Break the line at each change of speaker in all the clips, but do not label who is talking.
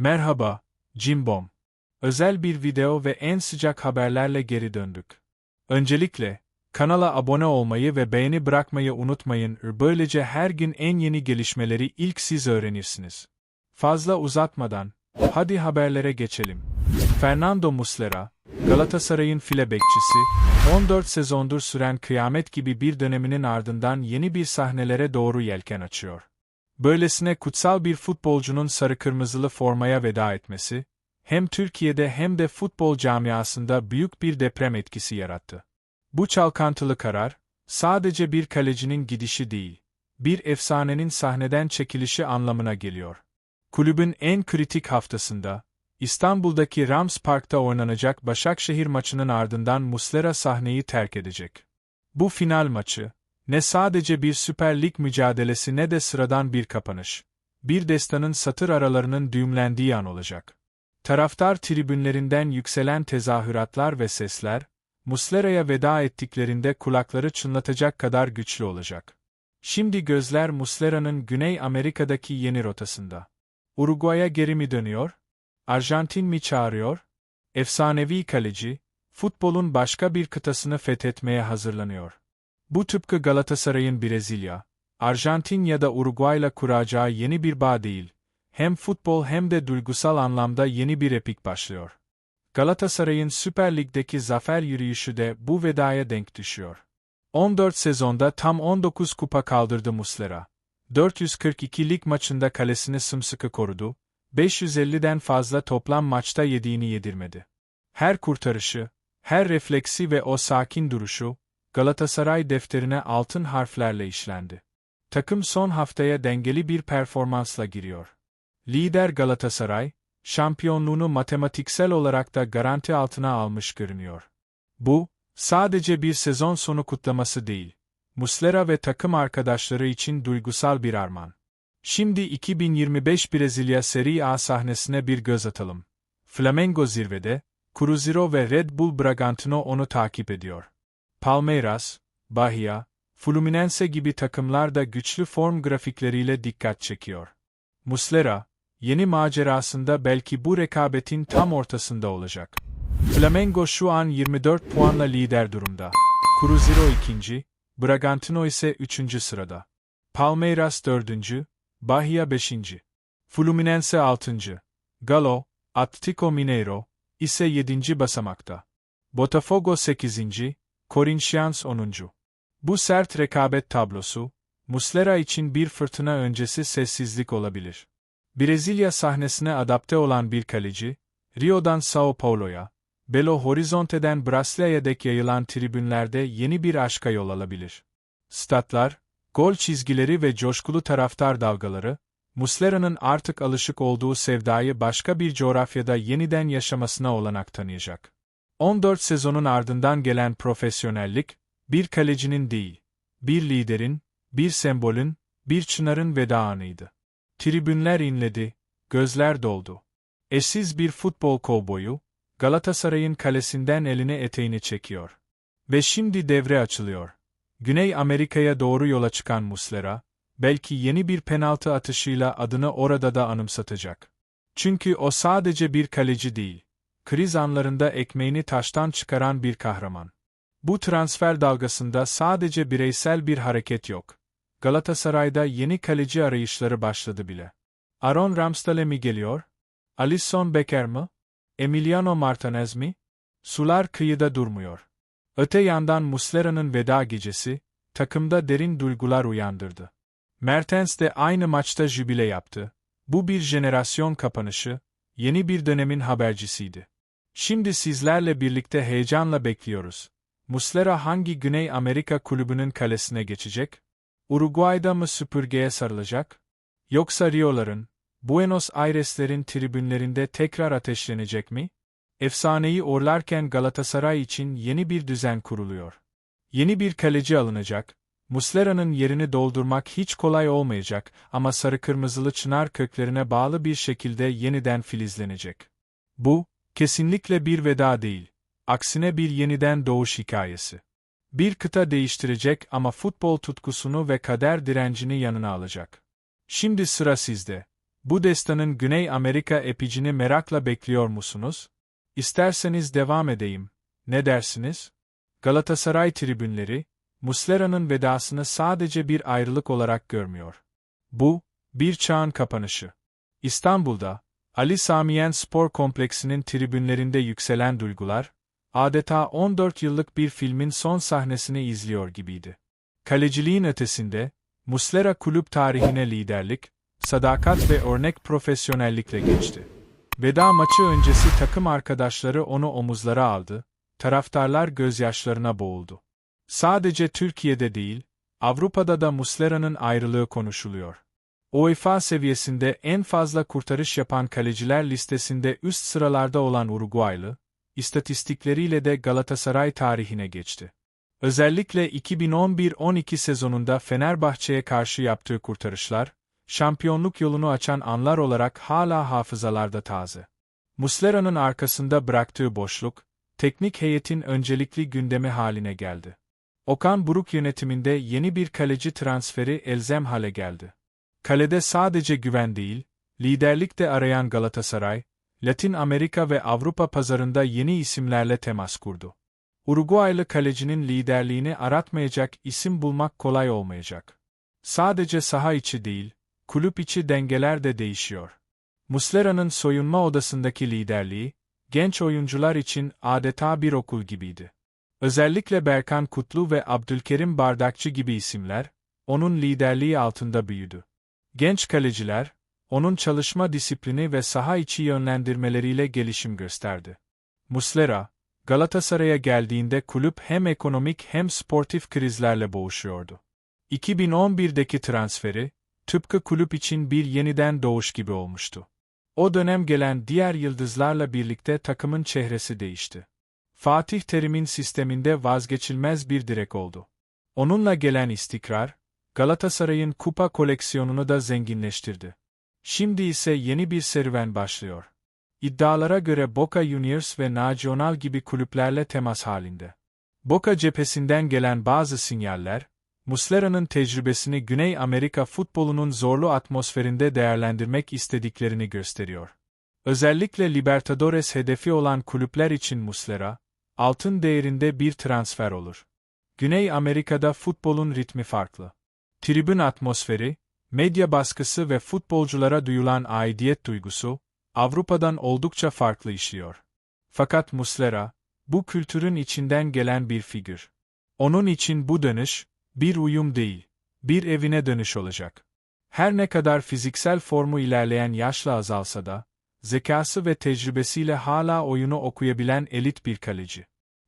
Merhaba, Cimbom. Özel bir video ve en sıcak haberlerle geri döndük. Öncelikle, kanala abone olmayı ve beğeni bırakmayı unutmayın. Böylece her gün en yeni gelişmeleri ilk siz öğrenirsiniz. Fazla uzatmadan, hadi haberlere geçelim. Fernando Muslera, Galatasaray'ın file bekçisi, 14 sezondur süren kıyamet gibi bir döneminin ardından yeni bir sahnelere doğru yelken açıyor. Böylesine kutsal bir futbolcunun sarı kırmızılı formaya veda etmesi, hem Türkiye'de hem de futbol camiasında büyük bir deprem etkisi yarattı. Bu çalkantılı karar, sadece bir kalecinin gidişi değil, bir efsanenin sahneden çekilişi anlamına geliyor. Kulübün en kritik haftasında, İstanbul'daki Rams Park'ta oynanacak Başakşehir maçının ardından Muslera sahneyi terk edecek. Bu final maçı, ne sadece bir Süper Lig mücadelesi ne de sıradan bir kapanış. Bir destanın satır aralarının düğümlendiği an olacak. Taraftar tribünlerinden yükselen tezahüratlar ve sesler, Muslera'ya veda ettiklerinde kulakları çınlatacak kadar güçlü olacak. Şimdi gözler Muslera'nın Güney Amerika'daki yeni rotasında. Uruguay'a geri mi dönüyor? Arjantin mi çağırıyor? Efsanevi kaleci, futbolun başka bir kıtasını fethetmeye hazırlanıyor. Bu tıpkı Galatasaray'ın Brezilya, Arjantin ya da Uruguay'la kuracağı yeni bir bağ değil, hem futbol hem de duygusal anlamda yeni bir epik başlıyor. Galatasaray'ın Süper Lig'deki zafer yürüyüşü de bu vedaya denk düşüyor. 14 sezonda tam 19 kupa kaldırdı Muslera. 442 lig maçında kalesini sımsıkı korudu, 550'den fazla toplam maçta yediğini yedirmedi. Her kurtarışı, her refleksi ve o sakin duruşu, Galatasaray defterine altın harflerle işlendi. Takım son haftaya dengeli bir performansla giriyor. Lider Galatasaray, şampiyonluğunu matematiksel olarak da garanti altına almış görünüyor. Bu, sadece bir sezon sonu kutlaması değil, Muslera ve takım arkadaşları için duygusal bir armağan. Şimdi 2025 Brezilya Serie A sahnesine bir göz atalım. Flamengo zirvede, Cruzeiro ve Red Bull Bragantino onu takip ediyor. Palmeiras, Bahia, Fluminense gibi takımlar da güçlü form grafikleriyle dikkat çekiyor. Muslera, yeni macerasında belki bu rekabetin tam ortasında olacak. Flamengo şu an 24 puanla lider durumda. Cruzeiro ikinci, Bragantino ise üçüncü sırada. Palmeiras dördüncü, Bahia beşinci. Fluminense altıncı. Galo, Atletico Mineiro ise yedinci basamakta. Botafogo sekizinci, Corinthians 10. Bu sert rekabet tablosu, Muslera için bir fırtına öncesi sessizlik olabilir. Brezilya sahnesine adapte olan bir kaleci, Rio'dan Sao Paulo'ya, Belo Horizonte'den Brasilia'ya dek yayılan tribünlerde yeni bir aşka yol alabilir. Statlar, gol çizgileri ve coşkulu taraftar dalgaları, Muslera'nın artık alışık olduğu sevdayı başka bir coğrafyada yeniden yaşamasına olanak tanıyacak. 14 sezonun ardından gelen profesyonellik, bir kalecinin değil, bir liderin, bir sembolün, bir çınarın veda anıydı. Tribünler inledi, gözler doldu. Eşsiz bir futbol kovboyu, Galatasaray'ın kalesinden eline eteğini çekiyor. Ve şimdi devre açılıyor. Güney Amerika'ya doğru yola çıkan Muslera, belki yeni bir penaltı atışıyla adını orada da anımsatacak. Çünkü o sadece bir kaleci değil, kriz anlarında ekmeğini taştan çıkaran bir kahraman. Bu transfer dalgasında sadece bireysel bir hareket yok. Galatasaray'da yeni kaleci arayışları başladı bile. Aaron Ramsdale mi geliyor? Alisson Becker mi? Emiliano Martinez mi? Sular kıyıda durmuyor. Öte yandan Muslera'nın veda gecesi, takımda derin duygular uyandırdı. Mertens de aynı maçta jübile yaptı. Bu bir jenerasyon kapanışı, yeni bir dönemin habercisiydi. Şimdi sizlerle birlikte heyecanla bekliyoruz. Muslera hangi Güney Amerika kulübünün kalesine geçecek? Uruguay'da mı süpürgeye sarılacak? Yoksa Rio'ların, Buenos Aires'lerin tribünlerinde tekrar ateşlenecek mi? Efsaneyi orlarken Galatasaray için yeni bir düzen kuruluyor. Yeni bir kaleci alınacak, Muslera'nın yerini doldurmak hiç kolay olmayacak ama sarı kırmızılı çınar köklerine bağlı bir şekilde yeniden filizlenecek. Bu, Kesinlikle bir veda değil. Aksine bir yeniden doğuş hikayesi. Bir kıta değiştirecek ama futbol tutkusunu ve kader direncini yanına alacak. Şimdi sıra sizde. Bu destanın Güney Amerika epicini merakla bekliyor musunuz? İsterseniz devam edeyim. Ne dersiniz? Galatasaray tribünleri, Muslera'nın vedasını sadece bir ayrılık olarak görmüyor. Bu, bir çağın kapanışı. İstanbul'da, Ali Samiyen Spor Kompleksi'nin tribünlerinde yükselen duygular, adeta 14 yıllık bir filmin son sahnesini izliyor gibiydi. Kaleciliğin ötesinde, Muslera kulüp tarihine liderlik, sadakat ve örnek profesyonellikle geçti. Veda maçı öncesi takım arkadaşları onu omuzlara aldı, taraftarlar gözyaşlarına boğuldu. Sadece Türkiye'de değil, Avrupa'da da Muslera'nın ayrılığı konuşuluyor. UEFA seviyesinde en fazla kurtarış yapan kaleciler listesinde üst sıralarda olan Uruguaylı, istatistikleriyle de Galatasaray tarihine geçti. Özellikle 2011-12 sezonunda Fenerbahçe'ye karşı yaptığı kurtarışlar, şampiyonluk yolunu açan anlar olarak hala hafızalarda taze. Muslera'nın arkasında bıraktığı boşluk, teknik heyetin öncelikli gündemi haline geldi. Okan Buruk yönetiminde yeni bir kaleci transferi elzem hale geldi. Kalede sadece güven değil, liderlik de arayan Galatasaray, Latin Amerika ve Avrupa pazarında yeni isimlerle temas kurdu. Uruguaylı kalecinin liderliğini aratmayacak isim bulmak kolay olmayacak. Sadece saha içi değil, kulüp içi dengeler de değişiyor. Muslera'nın soyunma odasındaki liderliği, genç oyuncular için adeta bir okul gibiydi. Özellikle Berkan Kutlu ve Abdülkerim Bardakçı gibi isimler, onun liderliği altında büyüdü. Genç kaleciler, onun çalışma disiplini ve saha içi yönlendirmeleriyle gelişim gösterdi. Muslera, Galatasaray'a geldiğinde kulüp hem ekonomik hem sportif krizlerle boğuşuyordu. 2011'deki transferi, tıpkı kulüp için bir yeniden doğuş gibi olmuştu. O dönem gelen diğer yıldızlarla birlikte takımın çehresi değişti. Fatih Terim'in sisteminde vazgeçilmez bir direk oldu. Onunla gelen istikrar, Galatasaray'ın kupa koleksiyonunu da zenginleştirdi. Şimdi ise yeni bir serüven başlıyor. İddialara göre Boca Juniors ve Nacional gibi kulüplerle temas halinde. Boca cephesinden gelen bazı sinyaller, Muslera'nın tecrübesini Güney Amerika futbolunun zorlu atmosferinde değerlendirmek istediklerini gösteriyor. Özellikle Libertadores hedefi olan kulüpler için Muslera, altın değerinde bir transfer olur. Güney Amerika'da futbolun ritmi farklı. Tribün atmosferi, medya baskısı ve futbolculara duyulan aidiyet duygusu, Avrupa'dan oldukça farklı işliyor. Fakat Muslera, bu kültürün içinden gelen bir figür. Onun için bu dönüş, bir uyum değil, bir evine dönüş olacak. Her ne kadar fiziksel formu ilerleyen yaşla azalsa da, zekası ve tecrübesiyle hala oyunu okuyabilen elit bir kaleci.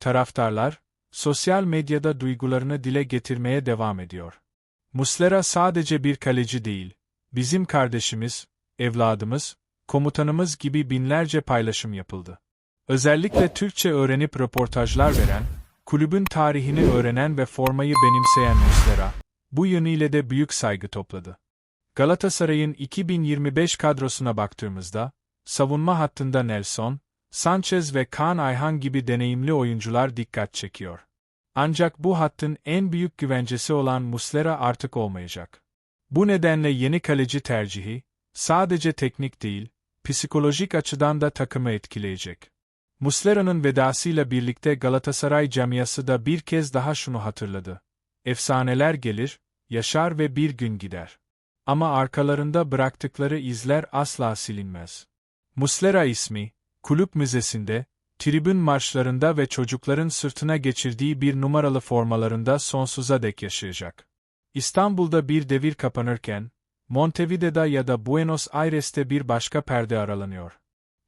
Taraftarlar, sosyal medyada duygularını dile getirmeye devam ediyor. Muslera sadece bir kaleci değil, bizim kardeşimiz, evladımız, komutanımız gibi binlerce paylaşım yapıldı. Özellikle Türkçe öğrenip röportajlar veren, kulübün tarihini öğrenen ve formayı benimseyen Muslera, bu yönüyle de büyük saygı topladı. Galatasaray'ın 2025 kadrosuna baktığımızda, savunma hattında Nelson, Sanchez ve Kaan Ayhan gibi deneyimli oyuncular dikkat çekiyor. Ancak bu hattın en büyük güvencesi olan Muslera artık olmayacak. Bu nedenle yeni kaleci tercihi, sadece teknik değil, psikolojik açıdan da takımı etkileyecek. Muslera'nın vedasıyla birlikte Galatasaray camiası da bir kez daha şunu hatırladı. Efsaneler gelir, yaşar ve bir gün gider. Ama arkalarında bıraktıkları izler asla silinmez. Muslera ismi, kulüp müzesinde, tribün marşlarında ve çocukların sırtına geçirdiği bir numaralı formalarında sonsuza dek yaşayacak. İstanbul'da bir devir kapanırken, Montevideo'da ya da Buenos Aires'te bir başka perde aralanıyor.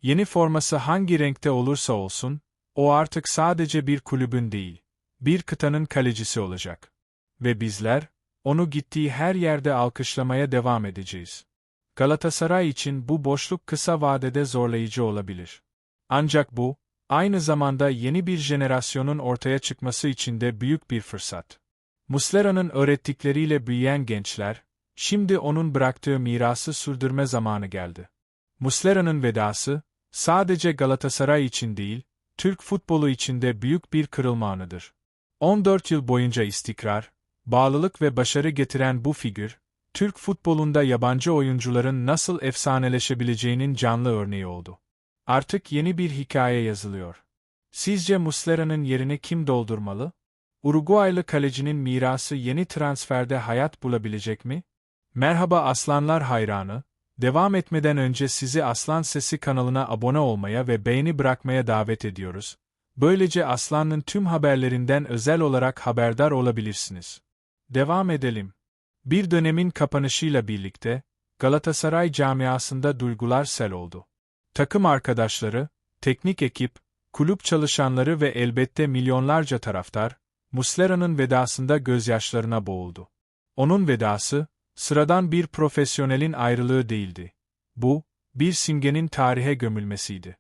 Yeni forması hangi renkte olursa olsun, o artık sadece bir kulübün değil, bir kıtanın kalecisi olacak. Ve bizler, onu gittiği her yerde alkışlamaya devam edeceğiz. Galatasaray için bu boşluk kısa vadede zorlayıcı olabilir. Ancak bu, aynı zamanda yeni bir jenerasyonun ortaya çıkması için de büyük bir fırsat. Muslera'nın öğrettikleriyle büyüyen gençler, şimdi onun bıraktığı mirası sürdürme zamanı geldi. Muslera'nın vedası, sadece Galatasaray için değil, Türk futbolu için de büyük bir kırılma anıdır. 14 yıl boyunca istikrar, bağlılık ve başarı getiren bu figür, Türk futbolunda yabancı oyuncuların nasıl efsaneleşebileceğinin canlı örneği oldu. Artık yeni bir hikaye yazılıyor. Sizce Muslera'nın yerini kim doldurmalı? Uruguaylı kalecinin mirası yeni transferde hayat bulabilecek mi? Merhaba Aslanlar hayranı, devam etmeden önce sizi Aslan Sesi kanalına abone olmaya ve beğeni bırakmaya davet ediyoruz. Böylece Aslan'ın tüm haberlerinden özel olarak haberdar olabilirsiniz. Devam edelim. Bir dönemin kapanışıyla birlikte, Galatasaray camiasında duygular sel oldu. Takım arkadaşları, teknik ekip, kulüp çalışanları ve elbette milyonlarca taraftar, Muslera'nın vedasında gözyaşlarına boğuldu. Onun vedası, sıradan bir profesyonelin ayrılığı değildi. Bu, bir simgenin tarihe gömülmesiydi.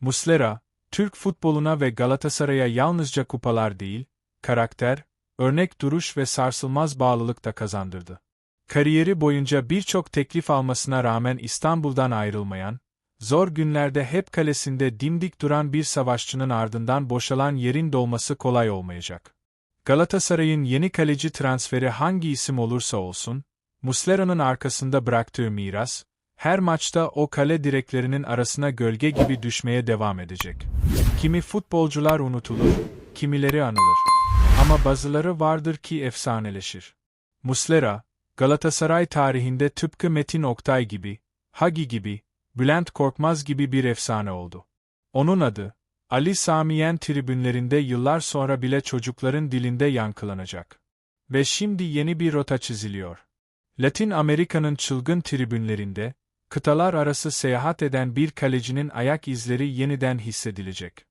Muslera, Türk futboluna ve Galatasaray'a yalnızca kupalar değil, karakter, örnek duruş ve sarsılmaz bağlılık da kazandırdı. Kariyeri boyunca birçok teklif almasına rağmen İstanbul'dan ayrılmayan, zor günlerde hep kalesinde dimdik duran bir savaşçının ardından boşalan yerin dolması kolay olmayacak. Galatasaray'ın yeni kaleci transferi hangi isim olursa olsun, Muslera'nın arkasında bıraktığı miras, her maçta o kale direklerinin arasına gölge gibi düşmeye devam edecek. Kimi futbolcular unutulur, kimileri anılır. Ama bazıları vardır ki efsaneleşir. Muslera, Galatasaray tarihinde tıpkı Metin Oktay gibi, Hagi gibi, Bülent Korkmaz gibi bir efsane oldu. Onun adı, Ali Samiyen tribünlerinde yıllar sonra bile çocukların dilinde yankılanacak. Ve şimdi yeni bir rota çiziliyor. Latin Amerika'nın çılgın tribünlerinde, kıtalar arası seyahat eden bir kalecinin ayak izleri yeniden hissedilecek.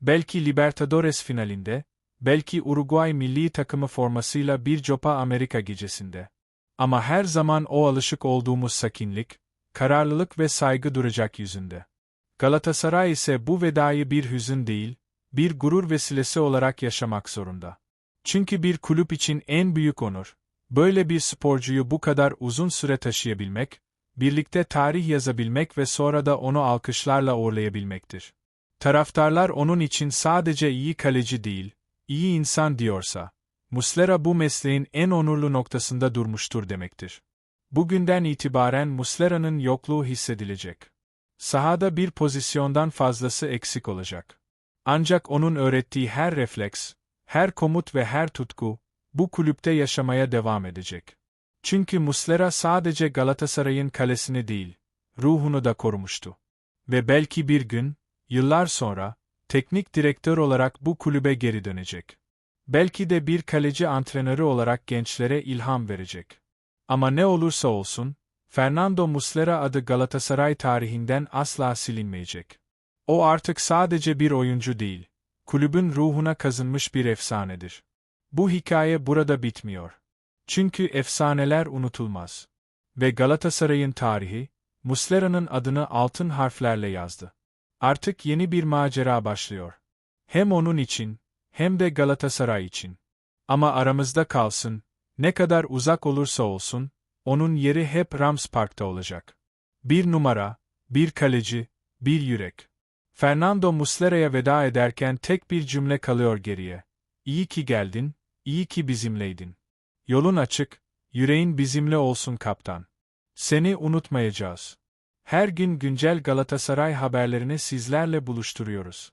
Belki Libertadores finalinde, belki Uruguay milli takımı formasıyla bir Copa Amerika gecesinde. Ama her zaman o alışık olduğumuz sakinlik, kararlılık ve saygı duracak yüzünde. Galatasaray ise bu vedayı bir hüzün değil, bir gurur vesilesi olarak yaşamak zorunda. Çünkü bir kulüp için en büyük onur, böyle bir sporcuyu bu kadar uzun süre taşıyabilmek, birlikte tarih yazabilmek ve sonra da onu alkışlarla uğurlayabilmektir. Taraftarlar onun için sadece iyi kaleci değil, iyi insan diyorsa, Muslera bu mesleğin en onurlu noktasında durmuştur demektir. Bugünden itibaren Muslera'nın yokluğu hissedilecek. Sahada bir pozisyondan fazlası eksik olacak. Ancak onun öğrettiği her refleks, her komut ve her tutku, bu kulüpte yaşamaya devam edecek. Çünkü Muslera sadece Galatasaray'ın kalesini değil, ruhunu da korumuştu. Ve belki bir gün, yıllar sonra, teknik direktör olarak bu kulübe geri dönecek. Belki de bir kaleci antrenörü olarak gençlere ilham verecek. Ama ne olursa olsun, Fernando Muslera adı Galatasaray tarihinden asla silinmeyecek. O artık sadece bir oyuncu değil, kulübün ruhuna kazınmış bir efsanedir. Bu hikaye burada bitmiyor. Çünkü efsaneler unutulmaz. Ve Galatasaray'ın tarihi, Muslera'nın adını altın harflerle yazdı. Artık yeni bir macera başlıyor. Hem onun için, hem de Galatasaray için. Ama aramızda kalsın, ne kadar uzak olursa olsun, onun yeri hep Rams Park'ta olacak. Bir numara, bir kaleci, bir yürek. Fernando Muslera'ya veda ederken tek bir cümle kalıyor geriye. İyi ki geldin, iyi ki bizimleydin. Yolun açık, yüreğin bizimle olsun kaptan. Seni unutmayacağız. Her gün güncel Galatasaray haberlerini sizlerle buluşturuyoruz.